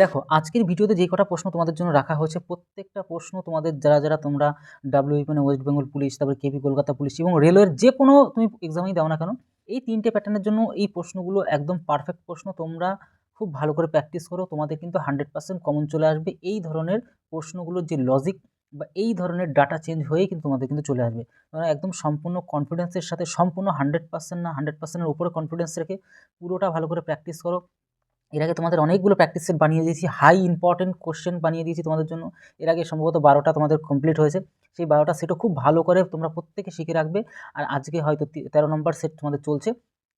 দেখো, আজকের ভিডিওতে যে কটা প্রশ্ন তোমাদের জন্য রাখা হয়েছে, প্রত্যেকটা প্রশ্ন তোমাদের যারা যারা তোমরা ডাব্লিউপি মানে ওয়েস্ট বেঙ্গল পুলিশ তারপরে কেপি কলকাতা পুলিশ এবং রেলওয়ের যে কোনো তুমি এক্সামেই দাও না কেন, এই তিনটে প্যাটার্নের জন্য এই প্রশ্নগুলো একদম পারফেক্ট প্রশ্ন। তোমরা খুব ভালো করে প্র্যাকটিস করো, তোমাদের কিন্তু হান্ড্রেড পার্সেন্ট কমন চলে আসবে। এই ধরনের প্রশ্নগুলোর যে লজিক বা এই ধরনের ডাটা চেঞ্জ হয়েই কিন্তু তোমাদের কিন্তু চলে আসবে। তোমরা একদম সম্পূর্ণ কনফিডেন্সের সাথে, সম্পূর্ণ হান্ড্রেড পার্সেন্ট না হান্ড্রেড পার্সেন্টের উপরে কনফিডেন্স রেখে পুরোটা ভালো করে প্র্যাকটিস করো। এর আগে তোমাদের অনেকগুলো প্র্যাকটিস সেট বানিয়ে দিয়েছি হাই ইম্পর্টেন্ট কোশ্চেন বানিয়ে দিয়েছি তোমাদের জন্য। এর আগে সম্ভবত বারোটা তোমাদের কমপ্লিট হয়েছে। সেই বারোটা সেটও খুব ভালো করে তোমরা প্রত্যেকে শিখে রাখবে। আর আজকে হয়তো তেরো নম্বর সেট তোমাদের চলছে।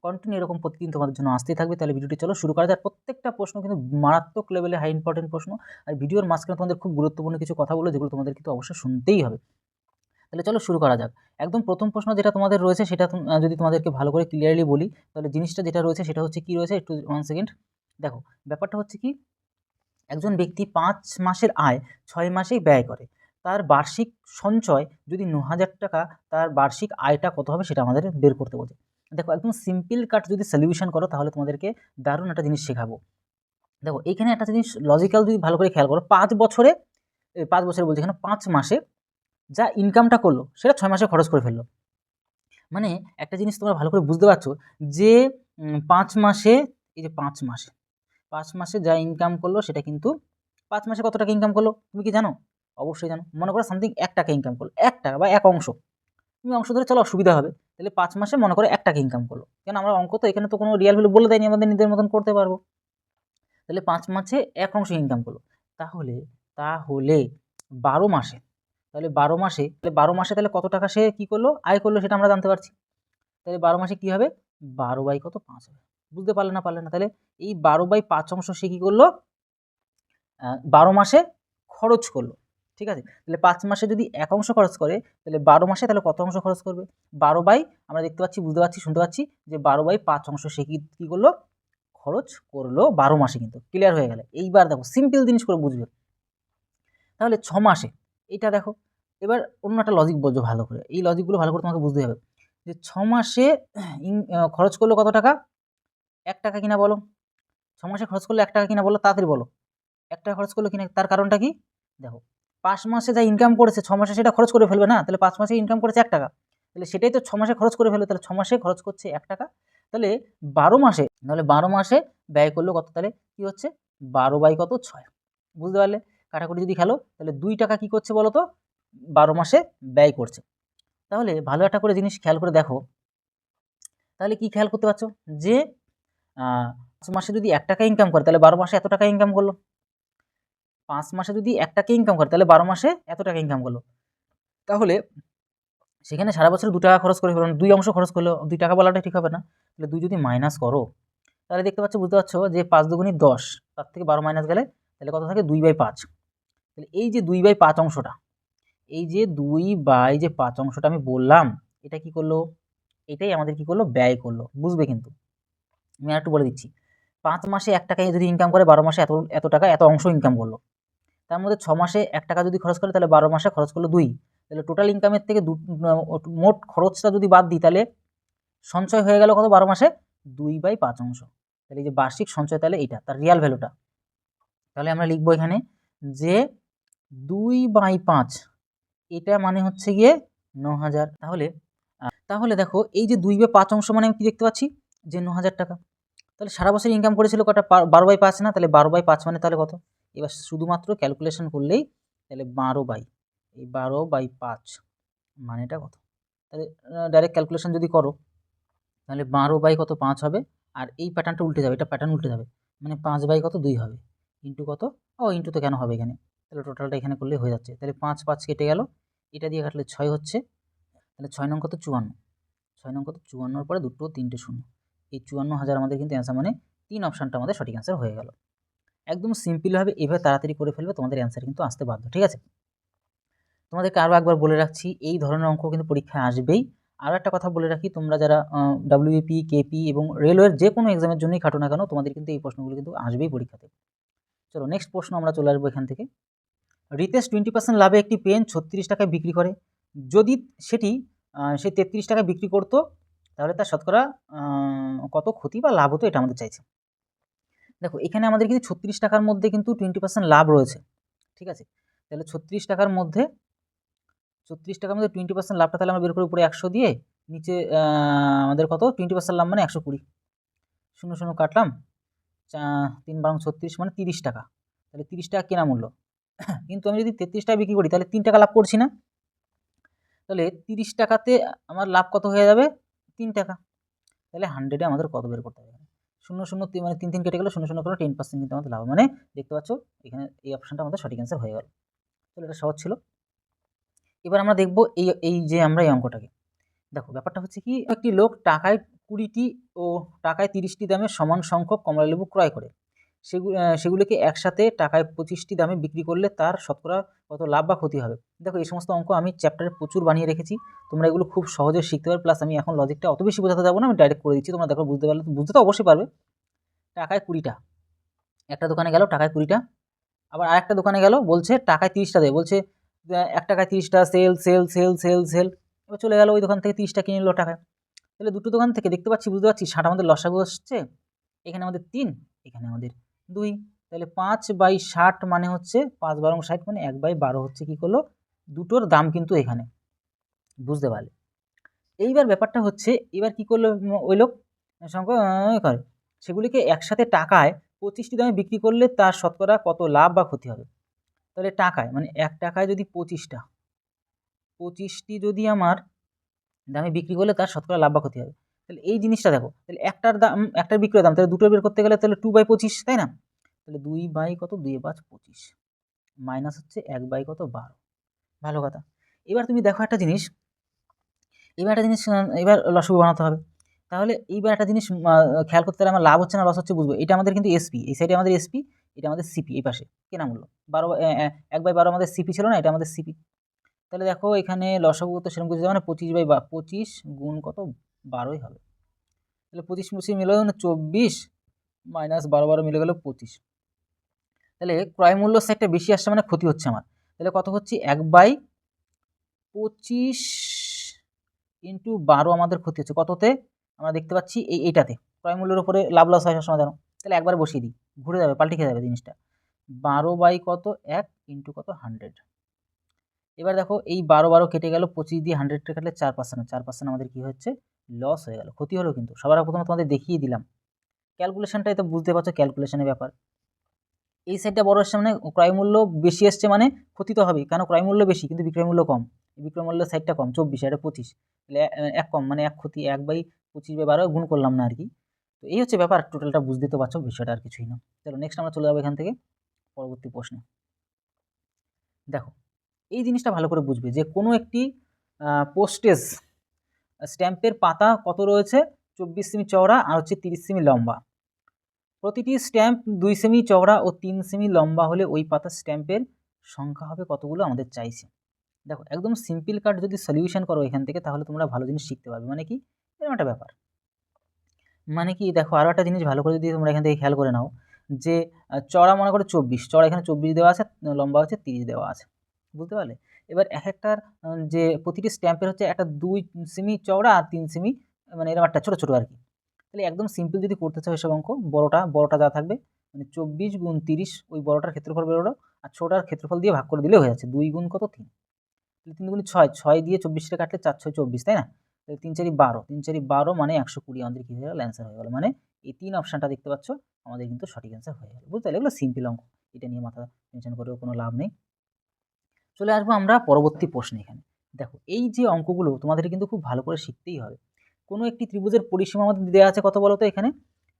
কন্টিনিউ এরকম প্রতিদিন তোমাদের জন্য আসতেই থাকবে। তাহলে ভিডিওটি চলো শুরু করা যায় প্রত্যেকটা প্রশ্ন কিন্তু মারাত্মক লেভেলে হাই ইম্পর্টেন্ট প্রশ্ন। আর ভিডিওর মাঝখানে তোমাদের খুব গুরুত্বপূর্ণ কিছু কথা বলে যেগুলো তোমাদের কিন্তু অবশ্যই শুনতেই হবে। তাহলে চলো শুরু করা যাক। একদম প্রথম প্রশ্ন যেটা তোমাদের রয়েছে, সেটা যদি তোমাদেরকে ভালো করে ক্লিয়ারলি বলি, তাহলে জিনিসটা যেটা রয়েছে সেটা হচ্ছে কি রয়েছে? একটু ওয়ান সেকেন্ড দেখো, ব্যাপারটা হচ্ছে কি, একজন ব্যক্তি পাঁচ মাসের আয় ছয় মাসেই ব্যয় করে, তার বার্ষিক সঞ্চয় যদি ন হাজার টাকা, তার বার্ষিক আয়টা কত হবে সেটা আমাদের বের করতে বলছে। দেখো, একদম সিম্পল কাট যদি সলিউশন করো, তাহলে তোমাদেরকে দারুণ একটা জিনিস শেখাবো। দেখো এখানে একটা জিনিস লজিক্যাল যদি ভালো করে খেয়াল করো, পাঁচ বছরে পাঁচ বছরে বলছি এখানে পাঁচ মাসে যা ইনকামটা করল, সেটা ছয় মাসে খরচ করে ফেলল। মানে একটা জিনিস তোমরা ভালো করে বুঝতে পারছ যে পাঁচ মাসে, এই যে পাঁচ মাসে পাঁচ মাসে যা ইনকাম করল সেটা কিন্তু পাঁচ মাসে কত টাকা ইনকাম করল? তুমি কি জানো? অবশ্যই জানো। মনে করো সামথিং এক টাকা ইনকাম করল। এক টাকা বা এক অংশ। তুমি অংশ ধরে চলো, অসুবিধা হবে। তাহলে পাঁচ মাসে মনে করো এক টাকা ইনকাম করল। কেন আমরা অঙ্ক তো এখানে তো কোনো রিয়াল ভ্যালু বলে দেয়নি, আমাদের নিজের মতন করতে পারব। তাহলে পাঁচ মাসে এক অংশ ইনকাম করল। তাহলে তাহলে বারো মাসে, তাহলে বারো মাসে, তাহলে বারো মাসে তাহলে কত টাকা সে কী করল? আয় করল সেটা আমরা জানতে পারছি। তাহলে বারো মাসে কী হবে? বারো বাই কত? পাঁচ হবে। বুঝতে পারলে না পারলে না। তাহলে এই বারো বাই পাঁচ অংশ সে কী করল? বারো মাসে খরচ করল। ঠিক আছে? তাহলে পাঁচ মাসে যদি এক অংশ খরচ করে, তাহলে বারো মাসে তাহলে কত অংশ খরচ করবে? বারো বাই, আমরা দেখতে পাচ্ছি, বুঝতে পারছি, শুনতে পাচ্ছি যে বারো বাই পাঁচ অংশ সে কী কী করল? খরচ করল বারো মাসে কিন্তু। ক্লিয়ার হয়ে গেলে। এইবার দেখো সিম্পল জিনিস করে বুঝবে। তাহলে ছ মাসে এটা দেখো। এবার অন্য একটা লজিক বোঝো ভালো করে। এই লজিকগুলো ভালো করে তোমাকে বুঝতে হবে যে ছ মাসে খরচ করল কত টাকা? এক টাকা কিনা বলো? ছ মাসে খরচ করল এক টাকা কিনা বলো? তাড়াতাড়ি বলো। এক টাকা খরচ করল কিনা? তার কারণটা কি? দেখো, পাঁচ মাসে যা ইনকাম করেছে, ছ মাসে সেটা খরচ করে ফেলবে না? তাহলে পাঁচ মাসে ইনকাম করেছে এক টাকা। তাহলে সেটাই তো ছ মাসে খরচ করে ফেলবে। তাহলে ছ মাসে খরচ করছে এক টাকা। তাহলে বারো মাসে, তাহলে বারো মাসে ব্যয় করল কত? তাহলে কী হচ্ছে? বারো বাই কত? ছয়। বুঝতে পারলে? কাটাকুটি যদি খেলো, তাহলে দুই টাকা কী করছে বলো তো? বারো মাসে ব্যয় করছে। তাহলে ভালো একটা করে জিনিস খেয়াল করে দেখো। তাহলে কি খেয়াল করতে পারছ? যে মাসে যদি এক টাকা ইনকাম করে, তাহলে বারো মাসে এত টাকা ইনকাম করল। পাঁচ মাসে যদি এক টাকা ইনকাম করে, তাহলে বারো মাসে এত টাকা ইনকাম করল। তাহলে সেখানে সারা বছর দু টাকা খরচ করে ফেলো দুই অংশ খরচ করল দুই টাকা বলাটা ঠিক হবে না। তাহলে দুই যদি মাইনাস করো, তাহলে দেখতে পাচ্ছ, বুঝতে পারছ যে পাঁচ দুগুণি দশ, তার থেকে বারো মাইনাস গেলে তাহলে কত থাকে? দুই বাই পাঁচ। তাহলে এই যে দুই বাই পাঁচ অংশটা, এই যে দুই বাই যে পাঁচ অংশটা আমি বললাম, এটা কি করল? এটাই আমাদের কি করল? ব্যয় করল। বুঝবে কিন্তু। আমি একটু বলে দিচ্ছি। পাঁচ মাসে এক টাকায় যদি ইনকাম করে, বারো মাসে এত এত টাকা, এত অংশ ইনকাম করল। তার মধ্যে ছ মাসে এক টাকা যদি খরচ করে, তাহলে বারো মাসে খরচ করল দুই। তাহলে টোটাল ইনকামের থেকে দু মোট খরচটা যদি বাদ দিই, তাহলে সঞ্চয় হয়ে গেল কত? বারো মাসে দুই বাই পাঁচ অংশ। তাহলে এই যে বার্ষিক সঞ্চয়, তাহলে এইটা, তার রিয়াল ভ্যালুটা তাহলে আমরা লিখব এখানে যে দুই বাই পাঁচ, এটা মানে হচ্ছে গিয়ে ন হাজার। তাহলে তাহলে দেখো, এই যে দুই বাই পাঁচ অংশ মানে আমি কি দেখতে পাচ্ছি? যে ন হাজার টাকা। তাহলে সারা বছর ইনকাম করেছিল কটা? বারো বাই পাঁচ না? তাহলে বারো বাই পাঁচ মানে তাহলে কত? এবার শুধুমাত্র ক্যালকুলেশন করলেই তাহলে বারো বাই, এই বারো বাই পাঁচ মানেটা কত? তাহলে ডাইরেক্ট ক্যালকুলেশন যদি করো, তাহলে বারো বাই কত পাঁচ হবে? আর এই প্যাটার্নটা উল্টে যাবে, এটা প্যাটার্ন উল্টে যাবে। মানে পাঁচ বাই কত? দুই হবে। ইন্টু কত? ও ইন্টু তো কেন হবে এখানে? তাহলে টোটালটা এখানে করলে হয়ে যাচ্ছে। তাহলে পাঁচ পাঁচ কেটে গেল। এটা দিয়ে কাটলে ছয় হচ্ছে। তাহলে ছয় নং কত? চুয়ান্ন। ছয় নং কত? চুয়ান্নর পরে দুটো তিনটে শূন্য। এই চুয়ান্ন হাজার আমাদের কিন্তু অ্যান্সার মানে তিন অপশানটা আমাদের সঠিক অ্যান্সার হয়ে গেল। একদম সিম্পলভাবে এভাবে তাড়াতাড়ি করে ফেলবে, তোমাদের অ্যান্সার কিন্তু আসতে বাধ্য, ঠিক আছে? তোমাদেরকে আরও একবার বলে রাখছি, এই ধরনের অঙ্ক কিন্তু পরীক্ষায় আসবেই। আরও একটা কথা বলে রাখি, তোমরা যারা ডাব্লিউপি কেপি এবং রেলওয়ের যে কোনো এক্সামের জন্যই খাটো না কেন, তোমাদের কিন্তু এই প্রশ্নগুলো কিন্তু আসবেই পরীক্ষাতে। চলো নেক্সট প্রশ্ন আমরা চলে আসব এখান থেকে। রিতেশ টোয়েন্টি পার্সেন্ট লাভে একটি পেন ছত্রিশ টাকায় বিক্রি করে। যদি সেটি সে তেত্রিশ টাকায় বিক্রি করতো তাহলে তার শতকরা কত ক্ষতি বা লাভ হতো এটা আমাদের চাইছে। দেখো, এখানে আমাদের কিন্তু ছত্রিশ টাকার মধ্যে কিন্তু টোয়েন্টি পার্সেন্ট লাভ রয়েছে, ঠিক আছে? তাহলে ছত্রিশ টাকার মধ্যে, ছত্রিশ টাকার মধ্যে টোয়েন্টি পার্সেন্ট লাভটা তাহলে আমরা বের করে উপরে একশো দিয়ে নিচে আমাদের কত? টোয়েন্টি পার্সেন্ট লাভ মানে একশো কুড়ি। শূন্য শূন্য কাটলাম তিন বারং ছত্রিশ মানে তিরিশ টাকা। তাহলে তিরিশ টাকা কেনা মূল্য। কিন্তু আমি যদি তেত্রিশ টাকা বিক্রি করি, তাহলে তিন টাকা লাভ করছি না। তাহলে তিরিশ টাকাতে আমার লাভ কত হয়ে যাবে? তিন টাকা। তাহলে হান্ড্রেডে আমাদের কত বের করতে হবে শূন্য শূন্য মানে তিন তিন কেটে গেলে শূন্য শূন্য করে টেন পার্সেন্ট কিন্তু আমাদের লাভ মানে দেখতে পাচ্ছ, এখানে এই অপশানটা আমাদের সঠিক অ্যান্সার হয়ে গেল। তাহলে এটা সহজ ছিল। এবার আমরা দেখব এই এই যে আমরা এই অঙ্কটাকে। দেখো, ব্যাপারটা হচ্ছে কি, একটি লোক টাকায় কুড়িটি ও টাকায় তিরিশটি দামে সমান সংখ্যক কমলালেবু ক্রয় করে। সেগুলো সেগুলিকে একসাথে টাকায় পঁচিশটি দামে বিক্রি করলে তার শতকরা কত লাভ বা ক্ষতি হবে। দেখো, এই সমস্ত অঙ্ক আমি চ্যাপ্টারে প্রচুর বানিয়ে রেখেছি। তোমরা এগুলো খুব সহজে শিখতে পারবে। প্লাস আমি এখন লজিকটা অত বেশি বোঝাতে যাব না, আমি ডাইরেক্ট করে দিচ্ছি। তোমরা দেখো, বুঝতে পারলে বুঝতে তো অবশ্যই পারবে। টাকায় কুড়িটা। একটা দোকানে গেল, টাকায় কুড়িটা। আবার আরেকটা দোকানে গেল, বলছে টাকায় তিরিশটা দেয় বলছে এক টাকায় তিরিশটা sale sale sale sale sale এবার চলে গেল ওই দোকান থেকে তিরিশটা কিনে নিল টাকায়। তাহলে দুটো দোকান থেকে দেখতে পাচ্ছি, বুঝতে পারছি ষাট আমাদের লসাগু আসছে। এখানে আমাদের তিন, এখানে আমাদের দুই। তাহলে পাঁচ বাই ষাট মানে হচ্ছে পাঁচ বারো ষাট মানে এক বাই বারো হচ্ছে কী করল? দুটোর দাম কিন্তু এখানে। বুঝতে পারলে? এইবার ব্যাপারটা হচ্ছে, এবার কি করল ওই লোক? করে। সেগুলিকে একসাথে টাকায় পঁচিশটি দামে বিক্রি করলে তার শতকরা কত লাভ বা ক্ষতি হবে? তাহলে টাকায় মানে এক টাকায় যদি পঁচিশটা, পঁচিশটি যদি আমার দামে বিক্রি করলে তার শতকরা লাভ বা ক্ষতি হবে। তাহলে এই জিনিসটা দেখো, তাহলে একটার দাম, একটার বিক্রয় দাম, তাহলে দুটো বের করতে গেলে তাহলে টু বাই পঁচিশ, তাই না? তাহলে দুই বাই কত? দুই পাঁচ পঁচিশ। মাইনাস হচ্ছে এক বাই কত? বারো। ভালো কথা। এবার তুমি দেখো একটা জিনিস, এবার একটা জিনিস, এবার লসগু বানাতে হবে। তাহলে এইবার একটা জিনিস খেয়াল করতে গেলে আমার লাভ হচ্ছে না লস হচ্ছে বুঝব। এটা আমাদের কিন্তু এসপি এই সাইডে আমাদের এসপি এটা আমাদের সিপি এই পাশে, কেনা মূল্য। বারো এক বাই বারো আমাদের সিপি ছিল না, এটা আমাদের সিপি তাহলে দেখো এখানে লসগু তো সেরকম কিছু যাবে না পঁচিশ বাই পঁচিশ গুণ কত? বারোই হবে। তাহলে পঁচিশ পঁচিশ মিলে গেল চব্বিশ মাইনাস বারো বারো মিলে গেল পঁচিশ। তাহলে ক্রয় মূল্য সাইডটা বেশি আসছে মানে ক্ষতি হচ্ছে আমার। তাহলে কত হচ্ছে? এক বাই পঁচিশ ইন্টু বারো আমাদের ক্ষতি হচ্ছে। কততে? আমরা দেখতে পাচ্ছি এই এইটাতে। ক্রয় মূল্যের উপরে লাভ লস হয় সবসময় জানো। তাহলে একবার বসিয়ে দিই। ঘুরে যাবে, পাল্টে খেয়ে যাবে জিনিসটা। বারো বাই কত? এক ইন্টু কত? হান্ড্রেড। এবার দেখো, এই বারো বারো কেটে গেল, পঁচিশ দিয়ে হান্ড্রেডটা কাটলে চার পার্সেন্ট চার পার্সেন্ট আমাদের কী হচ্ছে? লস হয়ে গেল, ক্ষতি হলো কিন্তু। সবার প্রথমে তোমাদের দেখিয়ে দিলাম। ক্যালকুলেশনটাই তো বুঝতে পারছ ক্যালকুলেশনের ব্যাপার। এই সাইডটা বড় আসছে মানে ক্রয় মূল্য বেশি আসছে মানে ক্ষতি তো হবে কেন ক্রয় মূল্য বেশি কিন্তু বিক্রয় মূল্য কম। বিক্রয় মূল্য সাইডটা কম, চব্বিশ, এটা পঁচিশ। তাহলে এক কম মানে এক ক্ষতি, এক বাই পঁচিশ বাই বারো গুণ করলাম না আর কি। তো এই হচ্ছে ব্যাপার টোটালটা বুঝতে তো পারছ, বিষয়টা আর কিছুই না। চলো নেক্সট আমরা চলে যাব এখান থেকে, পরবর্তী প্রশ্নে। দেখো, এই জিনিসটা ভালো করে বুঝবে যে কোনো একটি পোস্টেজ স্ট্যাম্পের পাতা কত রয়েছে? চব্বিশ সেমি চওড়া আর হচ্ছে তিরিশ সেমি লম্বা। প্রতিটি স্ট্যাম্প দুই সেমি চওড়া ও তিন সেমি লম্বা হলে ওই পাতার স্ট্যাম্পের সংখ্যা হবে কতগুলো আমাদের চাইছে। দেখো, একদম সিম্পল কার্ড যদি সলিউশন করো এখান থেকে তাহলে তোমরা ভালো জিনিস শিখতে পারবে। মানে কি? এরকম একটা ব্যাপার। মানে কি? দেখো আরও একটা জিনিস ভালো করে যদি তোমরা এখান থেকে খেয়াল করে নাও যে চওড়া মনে করো চব্বিশ। চড়া এখানে চব্বিশ দেওয়া আছে, লম্বা হচ্ছে তিরিশ দেওয়া আছে। বুঝতে পারলে? এবার এক একটার যে প্রতিটি স্ট্যাম্পের হচ্ছে একটা দুই সেমি চওড়া আর তিন সেমি মানে এরকম একটা ছোটো ছোটো আর কি। তাহলে একদম সিম্পল যদি করতে চাও এসব অঙ্ক, বড়টা বড়টা যা থাকবে মানে চব্বিশ গুণ তিরিশ ওই বড়টার ক্ষেত্রফল বেরোলো আর ছোটার ক্ষেত্রফল দিয়ে ভাগ করে দিলে হয়ে যাচ্ছে দুই গুণ কত? তিন। তাহলে তিন গুণ ছয় ছয় দিয়ে চব্বিশটা কাটলে চার, ছয়, চব্বিশ, তাই না? তাহলে তিন চারি বারো, তিন চারি বারো মানে একশো কুড়ি, আমাদের কী হয়ে গেল? অ্যান্সার হয়ে গেল। মানে এই তিন অপশানটা দেখতে পাচ্ছ, আমাদের কিন্তু সঠিক অ্যান্সার হয়ে গেল। বুঝতে পারলে? এগুলো সিম্পল অঙ্ক। এটা নিয়ে মাথা টেনশন করেও কোনো লাভ নেই। চলে আসব আমরা পরবর্তী প্রশ্নে এখানে। দেখো, এই যে অঙ্কগুলো তোমাদের কিন্তু খুব ভালো করে শিখতেই হবে। কোনো একটি ত্রিভুজের পরিসীমা আমাদের দেওয়া আছে কত বলো তো এখানে?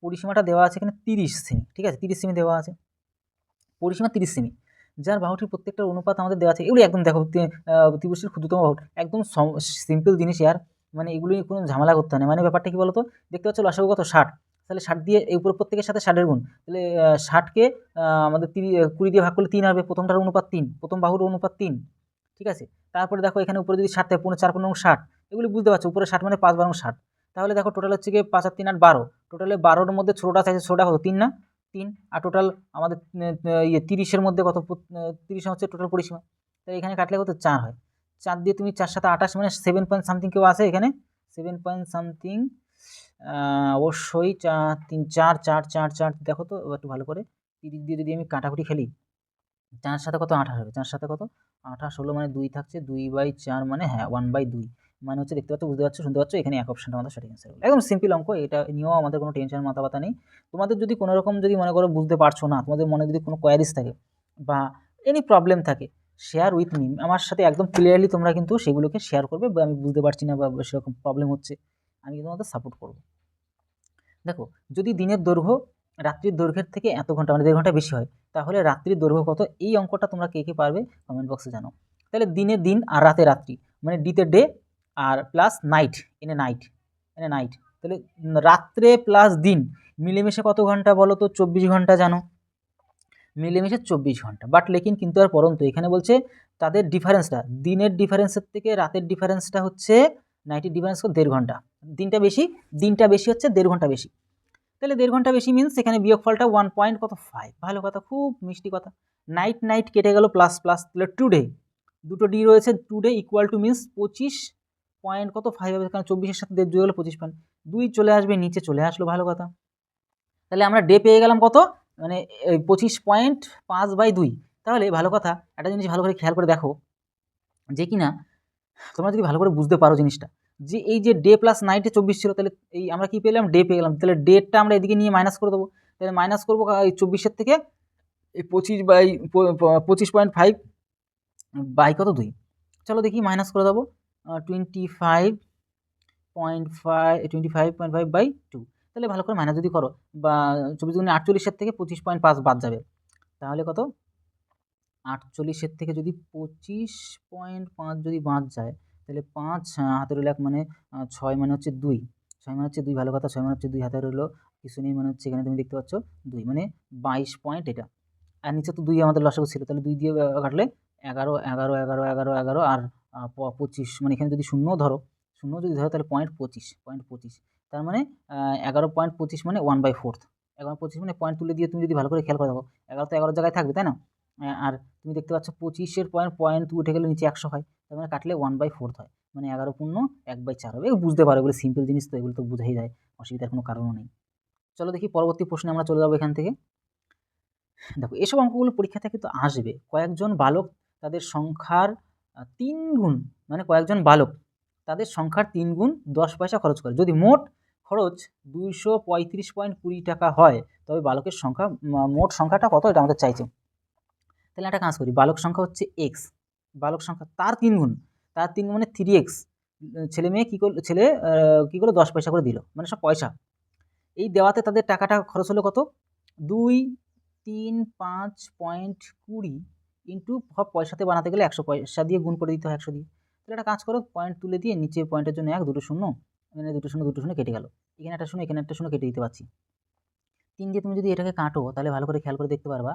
পরিসীমাটা দেওয়া আছে এখানে তিরিশ সেমি, ঠিক আছে? তিরিশ সেমি দেওয়া আছে। পরিসীমা তিরিশ সেমি। যার বাহুটির প্রত্যেকটা অনুপাত আমাদের দেওয়া আছে। এগুলো একদম দেখো ত্রিভুজটির ক্ষুদ্রতম বাহু। একদম সিম্পল জিনিস ইয়ার মানে এগুলো কোনো ঝামেলা করতে হয় না। মানে ব্যাপারটা কি বলতো? দেখতে পাচ্ছ লসাগু কত? ষাট। তাহলে ষাট দিয়ে এই উপরে প্রত্যেকের সাথে ষাটের গুণ। তাহলে ষাটকে আমাদের তিরি কুড়ি দিয়ে ভাগ করলে তিন হবে। প্রথমটার অনুপাত তিন, প্রথম বাহুর অনুপাত তিন। ঠিক আছে? তারপরে দেখো এখানে উপরে যদি ষাট থাকে পনেরো চার পনেরো ষাট। এগুলি বুঝতে পারছ? উপরে ষাট মানে পাঁচ, বারো, ষাট। তাহলে দেখো টোটাল হচ্ছে গিয়ে পাঁচ আর তিন আট বারো। টোটালে বারোর মধ্যে ছোটোটা চাইছে, ছোটোটা কত? তিন না? তিন। আর টোটাল আমাদের ইয়ে তিরিশের মধ্যে কত? তিরিশ হচ্ছে টোটাল পরিসীমা। তাহলে এখানে কাটলে কত? চার হয়। চার দিয়ে তুমি চার সাথে আঠাশ মানে সেভেন পয়েন্ট সামথিং কেউ আছে এখানে? সেভেন পয়েন্ট সামথিং অবশ্যই চার তিন, চার চার চার চার, দেখো তো একটু ভালো করে। তিরিশ দিয়ে যদি আমি কাটাকুটি খেলি, চার সাথে কত আঠাশ হবে? চার সাথে কত? আঠাশ হলো মানে দুই থাকছে, দুই বাই চার মানে হ্যাঁ ওয়ান বাই দুই। মানে হচ্ছে দেখতে পাচ্ছ, বুঝতে পারছ, শুনতে পাচ্ছ, এখানে এক অপশনটা আমাদের সঠিক অ্যান্সার একদম সিম্পল অঙ্ক, এটা নিয়েও আমাদের কোনো টেনশন মাথা ব্যথা নেই। তোমাদের যদি কোনো রকম যদি মনে করো বুঝতে পারছ না, তোমাদের মনে যদি কোনো কোয়ারিজ থাকে বা এনি প্রবলেম থাকে শেয়ার উইথ মি আমার সাথে একদম ক্লিয়ারলি তোমরা কিন্তু সেগুলোকে শেয়ার করবে, বা আমি বুঝতে পারছি না বা সেরকম প্রবলেম হচ্ছে। আমি কিন্তু তোমাদের সাপোর্ট করব। দেখো, যদি দিনের দৈর্ঘ্য রাত্রির দৈর্ঘ্যের থেকে এত ঘণ্টা মানে দেড় ঘণ্টা বেশি হয়, তাহলে রাত্রির দৈর্ঘ্য কত? এই অঙ্কটা তোমরা কে কে পারবে কমেন্ট বক্সে জানো তাহলে দিনে দিন আর রাতে রাত্রি মানে ডিতে ডে আর প্লাস নাইট এনে নাইট এনে নাইট তাহলে রাত্রে প্লাস দিন, মিলেমিশে কত ঘণ্টা বলো তো? চব্বিশ ঘণ্টা জানো। মিলেমিশে চব্বিশ ঘণ্টা। বাট লেকিন কিন্তু আর পরন্তু এখানে বলছে তাদের ডিফারেন্সটা দিনের ডিফারেন্সের থেকে রাতের ডিফারেন্সটা হচ্ছে নাইটের ডিফারেন্স দেড় ঘণ্টা। দিনটা বেশি দিনটা বেশি হচ্ছে দেড় ঘণ্টা বেশি। তাহলে দেড় ঘণ্টা বেশি মিনস এখানে বিয়োগফলটা ওয়ান পয়েন্ট কত? ফাইভ ভালো কথা, খুব মিষ্টি কথা। নাইট নাইট কেটে গেল প্লাস প্লাস তাহলে টু ডে দুটো ডি রয়েছে two day equal to means পঁচিশ পয়েন্ট কত? ফাইভ হবে। কারণ চব্বিশের সাথে দেড় দুই হলো পঁচিশ পয়েন্ট দুই চলে আসবে, নিচে চলে আসলো, ভালো কথা। তাহলে আমরা ডে পেয়ে গেলাম কত? মানে পঁচিশ পয়েন্ট পাঁচ বাই দুই। তাহলে ভালো কথা, একটা জিনিস ভালো করে খেয়াল করে দেখো, যে কিনা তোমরা যদি ভালো করে বুঝতে পারো জিনিসটা, যে এই যে ডে প্লাস নাইটে চব্বিশ ছিল, তাহলে এই আমরা কি পেলাম? ডে পেয়ে গেলাম তাহলে ডেটটা আমরা এদিকে নিয়ে মাইনাস করে দেবো। তাহলে মাইনাস করব এই চব্বিশের থেকে এই পঁচিশ বাই পঁচিশ পয়েন্ট ফাইভ বাই কত দুই? চলো দেখি মাইনাস করে দেবো। Twenty five point five twenty five point five by two তাহলে ভালো করে মাইনাস যদি করো, বা চব্বিশ গুণে আটচল্লিশের থেকে পঁচিশ পয়েন্ট পাঁচ বাদ যাবে। তাহলে কত? আটচল্লিশের থেকে যদি পঁচিশ পয়েন্ট পাঁচ যদি বাদ যায়, তাহলে পাঁচ হাতের হলো এক মানে ছয় মানে হচ্ছে দুই। ছয় মানে হচ্ছে দুই, ভালো কথা, ছয় মানে হচ্ছে দুই হাতের হলো কিছু নেই মানে হচ্ছে এখানে তুমি দেখতে পাচ্ছ দুই মানে বাইশ পয়েন্ট এটা। আর নিচে তো দুই আমাদের লসাগু ছিল, তাহলে দুই দিয়ে কাটলে এগারো এগারো এগারো এগারো এগারো আর পঁচিশ মানে এখানে যদি শূন্য ধরো, শূন্য যদি ধরো তাহলে পয়েন্ট পঁচিশ পয়েন্ট পঁচিশ। তার মানে এগারো পয়েন্ট পঁচিশ মানে ওয়ান বাই ফোর্থ। এগারো পঁচিশ মানে পয়েন্ট তুলে দিয়ে তুমি যদি ভালো করে খেয়াল করে দেখো, এগারো তো এগারো জায়গায় থাকবে, তাই না? আর তুমি দেখতে পাচ্ছ পঁচিশের পয়েন্ট পয়েন্ট উঠে গেলে নিচে একশো হয়। তার মানে কাটলে ওয়ান বাই ফোর্থ হয়। মানে এগারো পূর্ণ এক বাই চার হবে। বুঝতে পারো এগুলো সিম্পল জিনিস তো, এগুলো তো বোঝাই যায়। অসুবিধার কোনো কারণও নেই। চলো দেখি পরবর্তী প্রশ্নে আমরা চলে যাব এখান থেকে। দেখো, এসব অঙ্কগুলো পরীক্ষা থেকে তো আসবে। কয়েকজন বালক তাদের সংখ্যার তিন গুণ মানে কয়েকজন বালক তাদের সংখ্যার তিন গুণ দশ পয়সা খরচ করে। যদি মোট খরচ দুইশো পঁয়ত্রিশ পয়েন্ট কুড়ি টাকা হয়, তবে বালকের সংখ্যা মোট সংখ্যাটা কত? এটা আমাদের চাইছে। তাহলে একটা কাজ করি, বালক সংখ্যা হচ্ছে এক্স বালক সংখ্যা তার তিন গুণ, তার তিন মানে থ্রি এক্স ছেলে মেয়ে কী করল ছেলে কী করল দশ পয়সা করে দিল মানে সব পয়সা, এই দেওয়াতে তাদের টাকাটা খরচ হলো কত? দুই, তিন, পাঁচ পয়েন্ট কুড়ি ইন্টু সব পয়সাতে বানাতে গেলে একশো পয়সা দিয়ে গুণ করে দিতে হয় একশো দিয়ে, তাহলে একটা কাজ করো পয়েন্ট তুলে দিয়ে নিচে পয়েন্টের জন্য এক, দুটো শূন্য, এখানে দুটো শূন্য দুটো শূন্য কেটে গেল, এখানে একটা শূন্য, এখানে একটা শূন্য কেটে দিতে পারছি। তিন দিয়ে তুমি যদি এটাকে কাটো, তাহলে ভালো করে খেয়াল করে দেখতে পারবা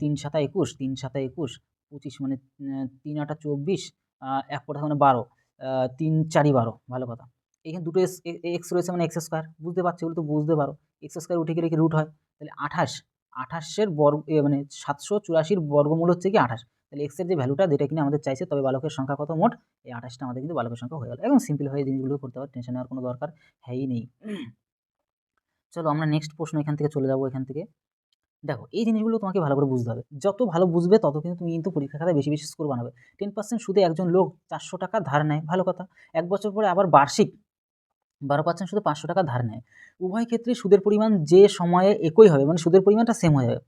তিন সাতা একুশ, তিন সাতা একুশ, পঁচিশ মানে তিন আটা চব্বিশ এক পড়া মানে বারো তিন চারি বারো, ভালো কথা। এখানে দুটো এক্স রয়েছে মানে এক্স স্কোয়ার বুঝতে পারছ এগুলো তো বুঝতে পারো। এক্স স্কোয়ার উঠে গেলে কি রুট হয়? তাহলে আঠাশ, আঠাশের বর্গ মানে সাতশো চুরাশির বর্গমূল হচ্ছে কি আঠাশ। তাহলে এক্সের যে ভ্যালুটা যেটা কিনা আমাদের চাইছে, তবে বালকের সংখ্যা কত মোট? এই আঠাশটা আমাদের কিন্তু বালকের সংখ্যা হয়ে গেল। এবং সিম্পল হয়ে জিনিসগুলো করতে পারে টেনশন নেওয়ার কোনো দরকার হ্যাঁই নেই। চলো আমরা নেক্সট প্রশ্ন এখান থেকে চলে যাব, এখান থেকে। দেখো, এই জিনিসগুলো তোমাকে ভালো করে বুঝতে হবে। যত ভালো বুঝবে, তত কিন্তু তুমি কিন্তু পরীক্ষা খাতায় বেশি বেশি স্কোর বানাবে। টেন পার্সেন্ট সুদে একজন লোক চারশো টাকা ধার নেয়, ভালো কথা। এক বছর পরে আবার বার্ষিক বারো পার্সেন্ট সুদে পাঁচশো টাকা ধার নেয়। উভয় ক্ষেত্রে সুদের পরিমাণ যে সময়ে একই হবে মানে সুদের পরিমাণটা সেম হয়ে যাবে।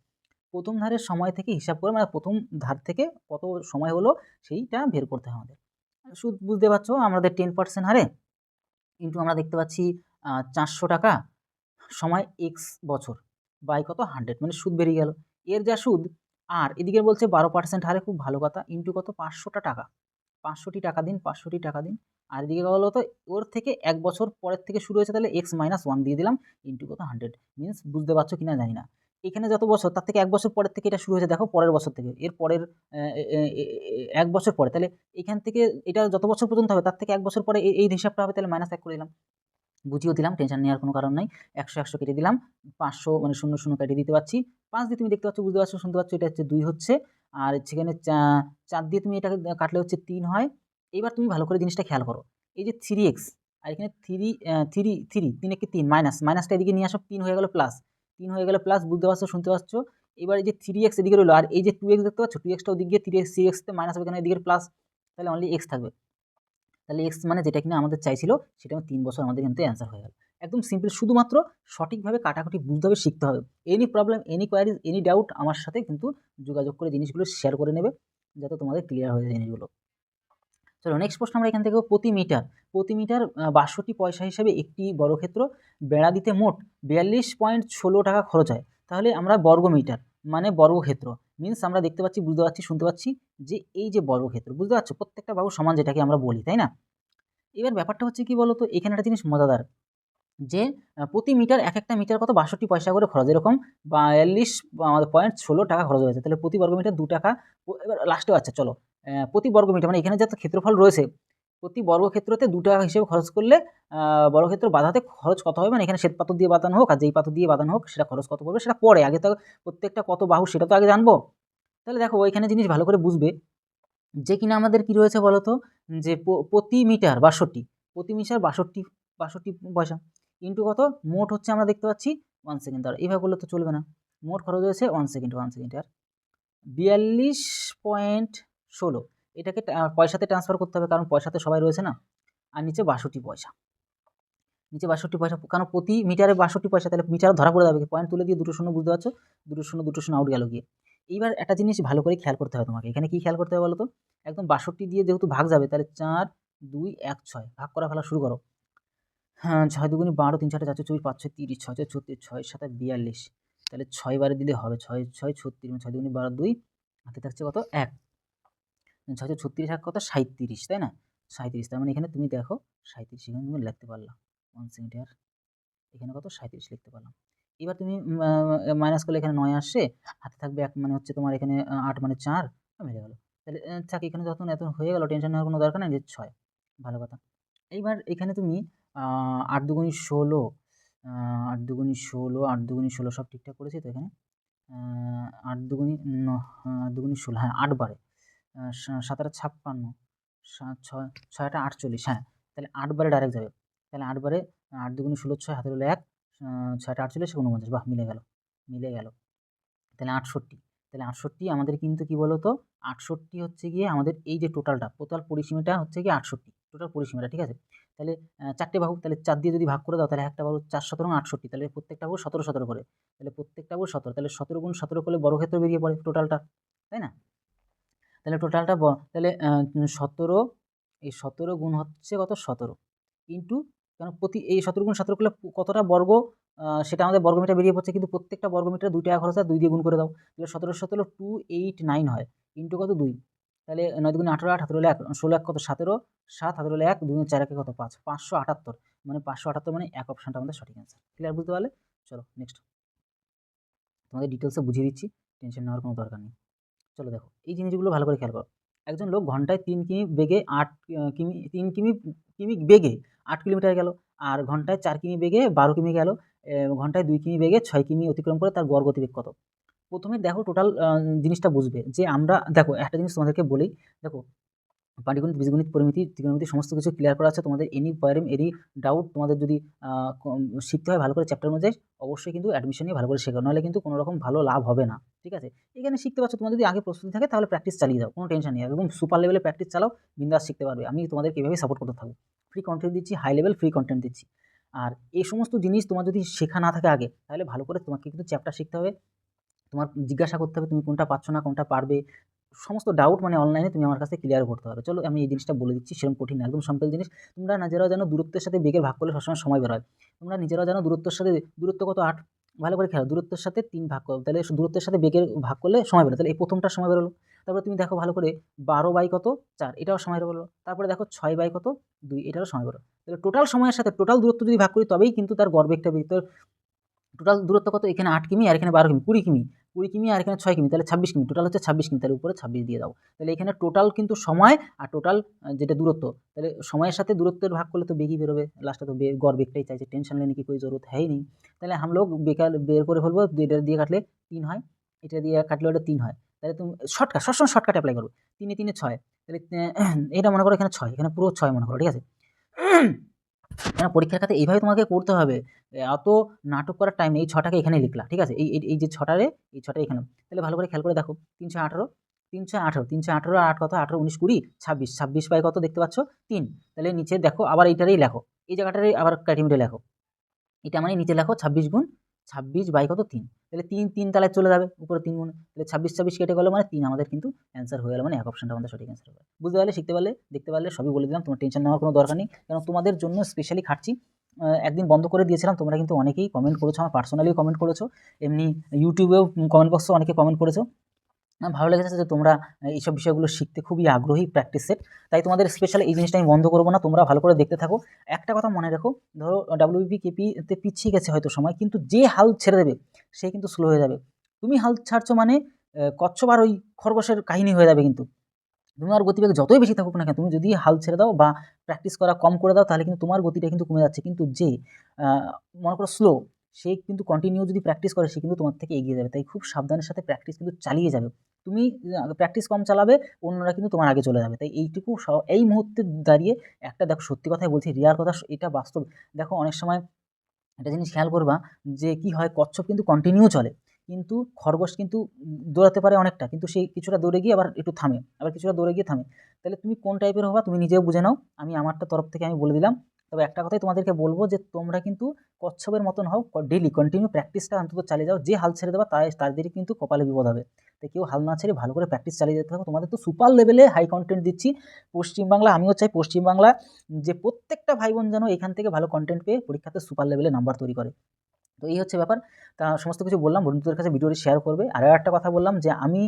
প্রথম ধারের সময় থেকে হিসাব করে মানে প্রথম ধার থেকে কত সময় হলো, সেইটা বের করতে হয় আমাদের। সুদ বুঝতে পারছ? আমাদের টেন পার্সেন্ট হারে কিন্তু আমরা দেখতে পাচ্ছি চারশো টাকা সময় এক্স বছর। বাই কত? হান্ড্রেড মানে সুদ বেরিয়ে গেল। এর যা সুদ, আর এদিকে বলছে বারো পার্সেন্ট হারে খুব ভালো কথা ইন্টু কত? পাঁচশোটা টাকা। পাঁচশোটি টাকা দিন, পাঁচশোটি টাকা দিন। আর এদিকে বলো তো ওর থেকে এক বছর পরের থেকে শুরু হয়েছে তাহলে এক্স মাইনাস ওয়ান দিয়ে দিলাম ইন্টু কত? হান্ড্রেড মিনস বুঝতে পারছ কিনা জানি না। এখানে যত বছর, তার থেকে এক বছর পরের থেকে এটা শুরু হয়েছে, দেখো পরের বছর থেকে। এর পরের এক বছর পরে, তাহলে এখান থেকে এটা যত বছর পর্যন্ত হবে, তার থেকে এক বছর পরে এই হিসাবটা হবে, তাহলে মাইনাস এক করে দিলাম। বুঝিয়েও দিলাম টেনশন নেওয়ার কোনো কারণ নাই। একশো একশো কেটে দিলাম, পাঁচশো মানে শূন্য শূন্য কেটে দিতে পারছি। পাঁচ দিয়ে তুমি দেখতে পাচ্ছ, বুঝতে পারছ, শুনতে পাচ্ছ, এটা হচ্ছে দুই হচ্ছে। আর সেখানে চার দিয়ে তুমি এটাকে কাটলে হচ্ছে তিন হয়। এবার তুমি ভালো করে জিনিসটা খেয়াল করো। এই যে থ্রি এক্স আর এখানে থ্রি থ্রি থ্রি তিন একে তিন মাইনাস মাইনাসটা এদিকে নিয়ে আসো, তিন হয়ে গেল প্লাস তিন হয়ে গেল প্লাস বুঝতে পারছ, শুনতে পাচ্ছ? এবার এই যে থ্রি এক্স এদিকে রইল, আর এই যে টু এক্স দেখতে পাচ্ছ টু এক্সটা ওদিক ওদিকে থ্রি এক্স থ্রি এক্সতে মাইনাস হবে এখানে এদিকে প্লাস তাহলে অনলি এক্স থাকবে। তাহলে এক্স মানে যেটা কিনা আমাদের চাইছিল, সেটা তিন বছর আমাদের কিন্তু অ্যান্সার হয়ে গেল। একদম সিম্পল শুধুমাত্র সঠিকভাবে কাটাকুটি বুঝতে হবে, শিখতে হবে। Any problem any queries any doubt আমার সাথে কিন্তু যোগাযোগ করে জিনিসগুলো শেয়ার করে নেবে, যাতে তোমাদের ক্লিয়ার হয়ে যায় জিনিসগুলো। চলো নেক্সট প্রশ্ন আমরা এখান থেকে প্রতি মিটার প্রতি মিটার বাষট্টি পয়সা হিসাবে একটি বর্গক্ষেত্র বেড়া দিতে মোট বিয়াল্লিশ পয়েন্ট ষোলো টাকা খরচ হয়। তাহলে আমরা বর্গ মিটার মানে বর্গক্ষেত্র। মিন্স আমরা দেখতে পাচ্ছি, বুঝতে পারছি, শুনতে পাচ্ছি যে এই যে বর্গক্ষেত্র বুঝতে পারছ? প্রত্যেকটা বাহু সমান যেটাকে আমরা বলি, তাই না? এবার ব্যাপারটা হচ্ছে কি বলতো? এখানে একটা জিনিস মজাদার যে প্রতি মিটার এক একটা মিটার কত? বাষট্টি পয়সা করে খরচ, এরকম বিয়াল্লিশ, আমাদের পয়েন্ট ষোলো টাকা খরচ হয়েছে। তাহলে প্রতি বর্গ মিটার দু টাকা এবার লাস্টেও আচ্ছা চলো। প্রতি বর্গ মিটার মানে এখানে যত ক্ষেত্রফল রয়েছে প্রতি বর্গক্ষেত্রতে দু টাকা হিসেবে খরচ করলে বর্গক্ষেত্র বাঁধাতে খরচ কত হবে? মানে এখানে শ্বেত পাথর দিয়ে বাঁধানো হোক আর যেই পাথর দিয়ে বাঁধানো হোক, সেটা খরচ কত পড়বে? সেটা পরে আগে তো প্রত্যেকটা কত বাহু সেটা তো আগে জানব। তাহলে দেখো, ওইখানে জিনিস ভালো করে বুঝবে যে কিনা আমাদের কি রয়েছে বলো তো যে প্রতি মিটার বাষট্টি, প্রতি মিটার বাষট্টি বাষট্টি পয়সা ইন্টু কত? মোট হচ্ছে আমরা দেখতে পাচ্ছি ওয়ান সেকেন্ড আর এইভাবে করলে তো চলবে না। মোট খরচ হয়েছে ওয়ান সেকেন্ড ওয়ান সেকেন্ড আর বিয়াল্লিশ পয়েন্ট ষোলো। এটাকে পয়সাতে ট্রান্সফার করতে হবে, কারণ পয়সাতে সবাই রয়েছে না। আর নিচে বাষট্টি পয়সা। নিচে বাষট্টি পয়সা, কারণ প্রতি মিটারে বাষট্টি পয়সা, তাহলে মিটার ধরা পড়ে যাবে। পয়েন্ট তুলে দিয়ে দুটো শূন্য বুঝতে পারছ? দুটো শূন্য দুটো শূন্য আউট গেল গিয়ে। এইবার একটা জিনিস ভালো করে খেয়াল করতে হবে তোমাকে। এখানে কি খেয়াল করতে হবে বলো তো? একদম বাষট্টি দিয়ে যেহেতু ভাগ যাবে, তাহলে চার, দুই, এক, ছয়। ভাগ করা ফেলা শুরু করো। হ্যাঁ ছয় দুগুনি বারো, তিন ছটা চারশো চব্বিশ পাঁচ, ছয়, তিরিশ, ছয় ছয়, ছত্রিশ, ছয় সাথে বিয়াল্লিশ। তাহলে ছয় বারে দিলে হবে, ছয় ছয়, ছত্রিশ মানে ছয় দুগুনি বারো, দুই, হাতে থাকছে কত? এক। ছয় ছয় ছত্রিশ এক কত? সাঁত্রিশ তাই না? সাঁত্রিশ তার মানে এখানে তুমি দেখো সাঁত্রিশ এখানে তুমি লিখতে পারলাম ওয়ান সেকেন্ড এখানে কত? সাঁত্রিশ লিখতে পারলাম। এবার তুমি মাইনাস করলে এখানে নয় আসছে, হাতে থাকবে এক মানে হচ্ছে তোমার এখানে আট মানে চার মেরে গেলো। তাহলে থাক, এখানে যখন এত হয়ে গেলো টেনশন নেওয়ার কোনো দরকার নেই, যে ছয়, ভালো কথা। এইবার এখানে তুমি আট দুগুনি ষোলো আট দুগুণি ষোলো, আট দুগুনি ষোলো সব ঠিকঠাক করেছি তো এখানে? আট দুগুনি ন আট দুগুনি ষোলো হ্যাঁ আট বারে সাত আটা ছাপ্পান্ন সাত ছয় ছয় আটা আটচল্লিশ হ্যাঁ তাহলে আট বারে ডাইরেক্ট যাবে। তাহলে আট বারে আট দুগুনি ষোলো, ছয় হাতে হলো এক ছয়টা আটচল্লিশ উনপঞ্চাশ বাহ, মিলে গেল মিলে গেল। তাহলে আটষট্টি তাহলে আটষট্টি আমাদের কিন্তু কি বলো তো আটষট্টি হচ্ছে গিয়ে আমাদের এই যে টোটালটা টোটাল পরিসীমাটা হচ্ছে গিয়ে আটষট্টি টোটাল পরিসীমাটা, ঠিক আছে? তাহলে চারটে বাহু তাহলে চার দিয়ে যদি ভাগ করে দাও, তাহলে একটা বাহু চার সতেরো, আটষট্টি, তাহলে প্রত্যেকটা বাহু সতেরো সতেরো করে। তাহলে প্রত্যেকটা বাহু সতেরো, তাহলে সতেরো গুণ সতেরো করলে বর্গক্ষেত্র বেরিয়ে পড়ে টোটালটা তাই না? তাহলে টোটালটা তাহলে সতেরো, এই সতেরো গুণ হচ্ছে কত? সতেরো। ইন্টু, কেন প্রতি, এই সতেরো গুণ সতেরো করলে কতটা বর্গ? সেটা আমাদের বর্গমিটার বেরিয়ে পড়ছে, কিন্তু প্রত্যেকটা বর্গমিটার দুই টাকা খরচ দুই দিয়ে গুণ করে দাও। তাহলে সতেরো সতেরো টু এইট নাইন হয়। ইন্টু কত? দুই। তাহলে নয় দুগুণ আঠারো, আট হাতের হলো এক, ষোলো এক কত? সতেরো। সাত হাতের এক দুই চার একে কত? পাঁচ। পাঁচশো আটাত্তর। মানে পাঁচশো আটাত্তর মানে এক অপশানটা আমাদের সঠিক অ্যান্সার ক্লিয়ার বুঝতে পারলে? চলো নেক্সট তোমাদের ডিটেলসে বুঝিয়ে দিচ্ছি। টেনশন নেওয়ার কোনো দরকার নেই। চলো দেখো, এই জিনিসগুলো ভালো করে খেয়াল করো। একজন লোক ঘন্টায় তিন কিমি বেগে আট কিমি, তিন কিমি কিমি বেগে আট কিলোমিটার গেল আর ঘন্টায় চার কিমি বেগে বারো কিমি গেল ঘন্টায় দুই কিমি বেগে ছয় কিমি অতিক্রম করে তার গড় গতিবেগ কত? প্রথমে দেখো টোটাল জিনিসটা বুঝবে যে আমরা, দেখো একটা জিনিস তোমাদেরকে বলি, দেখো পাটিগণিত বীজগণিত পরিমিতি, ত্রিকোণমিতি সমস্ত কিছু ক্লিয়ার করা আছে। তোমাদের এনি পয়েম এনি ডাউট তোমাদের যদি শিখতে হয় ভালো করে চ্যাপ্টার অনুযায়ী, অবশ্যই কিন্তু অ্যাডমিশন নিয়ে ভালো করে শেখো নাহলে কিন্তু কোনো রকম ভালো লাভ হবে না। ঠিক আছে? এখানে শিখতে পারছ তোমার যদি আগে প্রস্তুতি থাকে, তাহলে প্র্যাকটিস চালিয়ে যাও, কোনো টেনশন নেই। একদম সুপার লেভেলে প্র্যাকটিস চালাও, বিন্দাস শিখতে পারবে। আমি তোমাদেরকে এভাবেই সাপোর্ট করতে থাকব। ফ্রি কন্টেন্ট দিচ্ছি হাই লেভেল ফ্রি কন্টেন্ট দিচ্ছি। আর এই সমস্ত জিনিস তোমার যদি শেখা না থাকে আগে, তাহলে ভালো করে তোমাকে কিন্তু চ্যাপ্টার শিখতে হবে। তোমার জিজ্ঞাসা করতে হবে, তুমি কোনটা পাচ্ছ না, কোনটা পারবে? সমস্ত ডাউট মানে অনলাইনে তুমি আমার কাছে ক্লিয়ার করতে পারো। চলো আমি এই জিনিসটা বলে দিচ্ছি সেরকম কঠিন না, একদম সিম্পল জিনিস। তোমরা নিজেরাও যেন দূরত্বের সাথে বেগের ভাগ করলে সবসময় সময় বেরোয় তোমরা নিজেরাও যেন দূরত্বের সাথে দূরত্ব কত আট? ভালো করে খেলো দূরত্বের সাথে তিন ভাগ করো। তাহলে দূরত্বের সাথে বেগের ভাগ করলে সময় বেরোয় তাহলে এই প্রথমটা সময় বেরোলো তারপরে তুমি দেখো ভালো করে বারো বাই কত? চার এটাও সময় বেরোলো তারপরে দেখো ছয় বাই কত? দুই এটারও সময় বেরোলো তাহলে টোটাল সময়ের সাথে টোটাল দূরত্ব যদি ভাগ করি তবেই কিন্তু তার গড় বেগটা বেরিয়ে টোটাল দূরত্ব কত? এখানে আট কিমি আর এখানে বারো কিমি কুড়ি কিমি। কুড়ি কিমি আর এখানে ছয় কিমি, তাহলে ছাব্বিশ কিমি। টোটাল হচ্ছে ছাব্বিশ কিমি, তাহলে উপরে ছাব্বিশ দিয়ে দাও। তাহলে এখানে টোটাল কিন্তু সময় আর টোটাল যেটা দূরত্ব, তাহলে সময়ের সাথে দূরত্বের ভাগ করলে তো বেগি বেরোবে। লাস্টে তো গড় বেগটাই চাইছে টেনশন লেনে কি কোনো জরুরত হয় নি তাহলে আমলোক বেকার, বের করে ফেলব এটা দিয়ে কাটলে তিন হয়, এটা দিয়ে কাটলে ওটা তিন হয়। তাহলে তুমি শর্টকাট সবসময় শর্টকাট অ্যাপ্লাই করবে। তিনে তিনে ছয়, তাহলে এটা মনে করো এখানে ছয়, এখানে পুরো ছয় মনে করো, ঠিক আছে? কেন পরীক্ষার খাতে এইভাবে তোমাকে করতে হবে। এত নাটক করার টাইম এই ছটাকে এখানে লিখলা, ঠিক আছে? এই, এই- যে ছটারে এই ছটা এখানে। তাহলে ভালো করে খেয়াল করে দেখো, তিনশো আঠারো তিনশো আঠারো তিনশো আঠারো আর আট কত? আঠারো, উনিশ, কুড়ি, ছাব্বিশ ছাব্বিশ বাই কত দেখতে পাচ্ছ? তিন। তাহলে নিচে দেখো, আবার এইটারেই লেখো, এই জায়গাটারই আবার ক্যাটিমিটে লেখো। এটা মানে নিচে লেখো, ছাব্বিশ গুণ ছাব্বিশ বাই কত? তিন। তাহলে তিন তিন তালায় চলে যাবে উপরে তিন গুণ। তাহলে ছাব্বিশ ছাব্বিশ কেটে গেলো মানে তিন। আমাদের কিন্তু অ্যান্সার হয়ে গেলো মানে এক অপশনটা আমাদের সঠিক অ্যান্সার হবে বুঝতে পারলে, শিখতে পারলে, দেখতে পারলে, সবই বলে দিলাম। তোমার টেনশন নেওয়ার কোনো দরকার নেই। কারণ তোমাদের জন্য স্পেশালি খাটছি। একদিন বন্ধ করে দিয়েছিলাম। তোমরা কিন্তু অনেকেই কমেন্ট করেছ, আমার পার্সোনালিও কমেন্ট করেছ। এমনি ইউটিউবেও কমেন্ট বক্সে অনেকে কমেন্ট করেছ। ভালো লেগেছে যে তোমরা এইসব বিষয়গুলো শিখতে খুবই আগ্রহী প্র্যাকটিস সেট তাই তোমাদের স্পেশাল এই জিনিসটা আমি বন্ধ করব না, তোমরা ভালো করে দেখতে থাকো। একটা কথা মনে রেখো, ধরো ডাব্লিউবি কেপিতে পিছিয়ে গেছে হয়তো সময়, কিন্তু যে হাল ছেড়ে দেবে, সে কিন্তু স্লো হয়ে যাবে। তুমি হাল ছাড়ছো মানে আর ওই খরগোশের কাহিনী হয়ে যাবে কিন্তু। তোমার গতিবেগ যতই বেশি থাকুক না কেন, তুমি যদি হাল ছেড়ে দাও বা প্র্যাকটিস করা কম করে দাও, তাহলে কিন্তু তোমার গতিটা কিন্তু কমে যাচ্ছে। কিন্তু যে মনে করো স্লো সে কিন্তু কন্টিনিউ যদি প্র্যাকটিস করে, সে কিন্তু তোমার থেকে এগিয়ে যাবে। তাই খুব সাবধানের সাথে প্র্যাকটিস কিন্তু চালিয়ে যাবে। তুমি প্র্যাকটিস কম চালাবে, অন্যরা কিন্তু তোমার আগে চলে যাবে। তাই এইটুকু এই মুহূর্তে দাঁড়িয়ে একটা, দেখো সত্যি কথাই বলছি, রিয়ার কথা এটা বাস্তব। দেখো অনেক সময় একটা জিনিস খেয়াল করবা যে কি হয়, কচ্ছপ কিন্তু কন্টিনিউ চলে। কিন্তু খরগোশ কিন্তু দৌড়াতে পারে অনেকটা, কিন্তু সেই কিছুটা দৌড়ে গিয়ে আবার একটু থামে, আবার কিছুটা দৌড়ে গিয়ে থামে। তাহলে তুমি কোন টাইপের হবা তুমি নিজেও বুঝে নাও। আমি আমারটা তরফ থেকে আমি বলে দিলাম। তবে একটা কথাই তোমাদেরকে বলব যে তোমরা কিন্তু কচ্ছপের মতন হও ডেলি কন্টিনিউ প্র্যাকটিসটা অন্তত চালিয়ে যাও, যে হাল ছেড়ে দেবা তাই তাদেরই কিন্তু কপালে বিপদ হবে। তাই কেউ হাল না ছেড়ে ভালো করে প্র্যাকটিস চালিয়ে যেতে থাকো। তোমাদের তো সুপার লেভেলে হাই কন্টেন্ট দিচ্ছি পশ্চিমবাংলা, আমিও চাই পশ্চিমবাংলা, যে প্রত্যেকটা ভাই বোন যেন এখান থেকে ভালো কন্টেন্ট পেয়ে পরীক্ষাতে সুপার লেভেলে নাম্বার তৈরি করে। তো এই হচ্ছে ব্যাপার। তা সমস্ত কিছু বললাম, বন্ধুদের কাছে ভিডিওটি শেয়ার করবে। আর একটা কথা বললাম যে আমি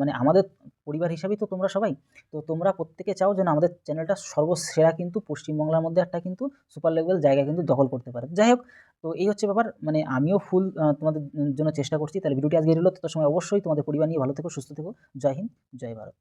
মানে আমাদের পরিবার হিসাবেই তো তোমরা সবাই, তো তোমরা প্রত্যেকে চাও যেন আমাদের চ্যানেলটা সর্বসেরা কিন্তু পশ্চিমবাংলার মধ্যে একটা কিন্তু সুপার লেভেল জায়গা কিন্তু দখল করতে পারে। যাই হোক, তো এই হচ্ছে ব্যাপার মানে আমিও ফুল তোমাদের জন্য চেষ্টা করছি। তাহলে ভিডিওটি আজকে এলো তো সময় অবশ্যই তোমাদের পরিবার নিয়ে ভালো থেকো, সুস্থ থেকো। জয় হিন্দ, জয় ভারত।